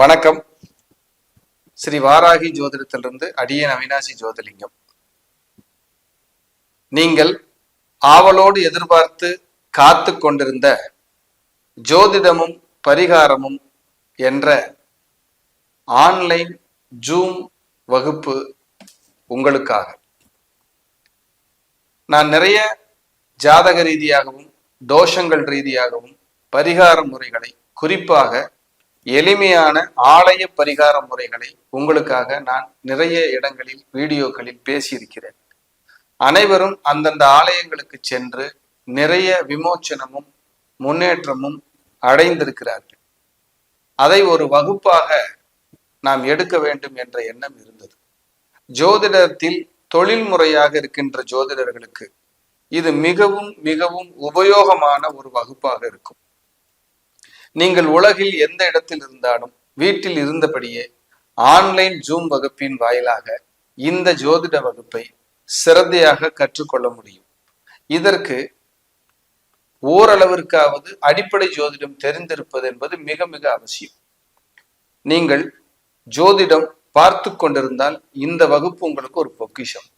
வணக்கம். ஸ்ரீ வாராகி ஜோதிடத்திலிருந்து அடியன் அவினாசி ஜோதிலிங்கம். நீங்கள் ஆவலோடு எதிர்பார்த்து காத்து கொண்டிருந்த ஜோதிடமும் பரிகாரமும் என்ற ஆன்லைன் ஜூம் வகுப்பு உங்களுக்காக. நான் நிறைய ஜாதக ரீதியாகவும் தோஷங்கள் ரீதியாகவும் பரிகார முறைகளை குறிப்பாக எளிமையான ஆலய பரிகார முறைகளை உங்களுக்காக நான் நிறைய இடங்களில் வீடியோக்களில் பேசியிருக்கிறேன். அனைவரும் அந்தந்த ஆலயங்களுக்கு சென்று நிறைய விமோச்சனமும் முன்னேற்றமும் அடைந்திருக்கிறார்கள். அதை ஒரு வகுப்பாக நாம் எடுக்க வேண்டும் என்ற எண்ணம் இருந்தது. ஜோதிடத்தில் தொழில் முறையாக இருக்கின்ற ஜோதிடர்களுக்கு இது மிகவும் மிகவும் உபயோகமான ஒரு வகுப்பாக இருக்கும். நீங்கள் உலகில் எந்த இடத்தில் இருந்தாலும் வீட்டில் இருந்தபடியே ஆன்லைன் ஜூம் வகுப்பின் வாயிலாக இந்த ஜோதிட வகுப்பை சிறந்தையாக கற்றுக்கொள்ள முடியும். இதற்கு ஓரளவிற்காவது அடிப்படை ஜோதிடம் தெரிந்திருப்பது என்பது மிக மிக அவசியம். நீங்கள் ஜோதிடம் பார்த்து கொண்டிருந்தால் இந்த வகுப்பு உங்களுக்கு ஒரு பொக்கிஷம்.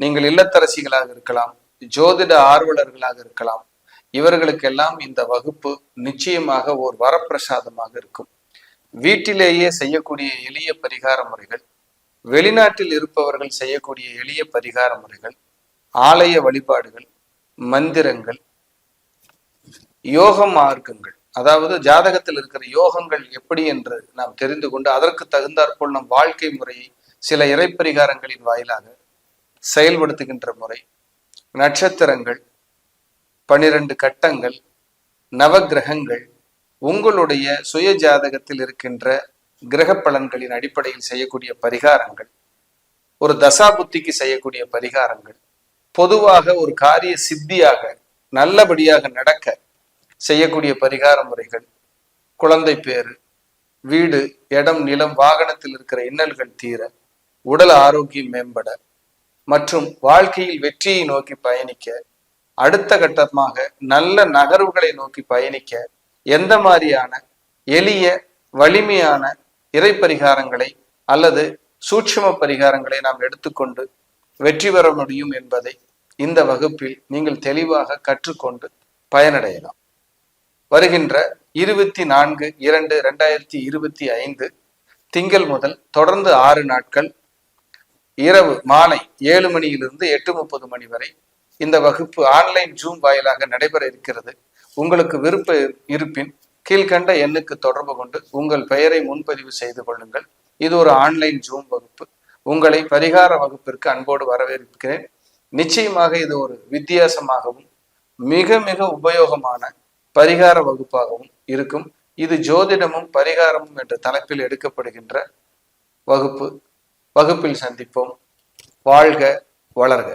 நீங்கள் இல்லத்தரசிகளாக இருக்கலாம் ஜோதிட ஆர்வலர்களாக இருக்கலாம் இவர்களுக்கெல்லாம் இந்த வகுப்பு நிச்சயமாக ஒரு வரப்பிரசாதமாக இருக்கும். வீட்டிலேயே செய்யக்கூடிய எளிய பரிகார முறைகள் வெளிநாட்டில் இருப்பவர்கள் செய்யக்கூடிய எளிய பரிகார முறைகள் ஆலய வழிபாடுகள் மந்திரங்கள் யோக மார்க்கங்கள். அதாவது ஜாதகத்தில் இருக்கிற யோகங்கள் எப்படி என்று நாம் தெரிந்து கொண்டு அதற்கு தகுந்தாற்போல் நம் வாழ்க்கை முறையை சில இறைப்பரிகாரங்களின் வாயிலாக செயல்படுத்துகின்ற முறை நட்சத்திரங்கள் பனிரெண்டு கட்டங்கள் நவகிரகங்கள் உங்களுடைய சுய ஜாதகத்தில் இருக்கின்ற கிரக பலன்களின் அடிப்படையில் செய்யக்கூடிய பரிகாரங்கள் ஒரு தசாபுத்திக்கு செய்யக்கூடிய பரிகாரங்கள் பொதுவாக ஒரு காரிய சித்தியாக நல்லபடியாக நடக்க செய்யக்கூடிய பரிகார முறைகள் குழந்தை பேரு வீடு இடம் நிலம் வாகனத்தில் இருக்கிற இன்னல்கள் தீர உடல் ஆரோக்கியம் மேம்பட மற்றும் வாழ்க்கையில் வெற்றியை நோக்கி பயணிக்க அடுத்த கட்டமாக நல்ல நகர்வுகளை நோக்கி பயணிக்க எந்த மாதிரியான எளிய வலிமையான இறை பரிகாரங்களை அல்லது சூட்சும பரிகாரங்களை நாம் எடுத்துக்கொண்டு வெற்றி பெற முடியும் என்பதை இந்த வகுப்பில் நீங்கள் தெளிவாக கற்றுக்கொண்டு பயனடையலாம். வருகின்ற இருபத்தி நான்கு இரண்டு ரெண்டாயிரத்தி இருபத்தி ஐந்து திங்கள் முதல் தொடர்ந்து ஆறு நாட்கள் இரவு மாலை ஏழு மணியிலிருந்து எட்டு முப்பது மணி வரை இந்த வகுப்பு ஆன்லைன் ஜூம் வாயிலாக நடைபெற இருக்கிறது. உங்களுக்கு விருப்ப இருப்பின் கீழ்கண்ட எண்ணுக்கு தொடர்பு கொண்டு உங்கள் பெயரை முன்பதிவு செய்து கொள்ளுங்கள். இது ஒரு ஆன்லைன் ஜூம் வகுப்பு. உங்களை பரிகார வகுப்பிற்கு அன்போடு வரவேற்கிறேன். நிச்சயமாக இது ஒரு வித்தியாசமாகவும் மிக மிக உபயோகமான பரிகார வகுப்பாகவும் இருக்கும். இது ஜோதிடமும் பரிகாரமும் என்ற தலைப்பில் எடுக்கப்படுகின்ற வகுப்பு. வகுப்பில் சந்திப்போம். வாழ்க வளர்க.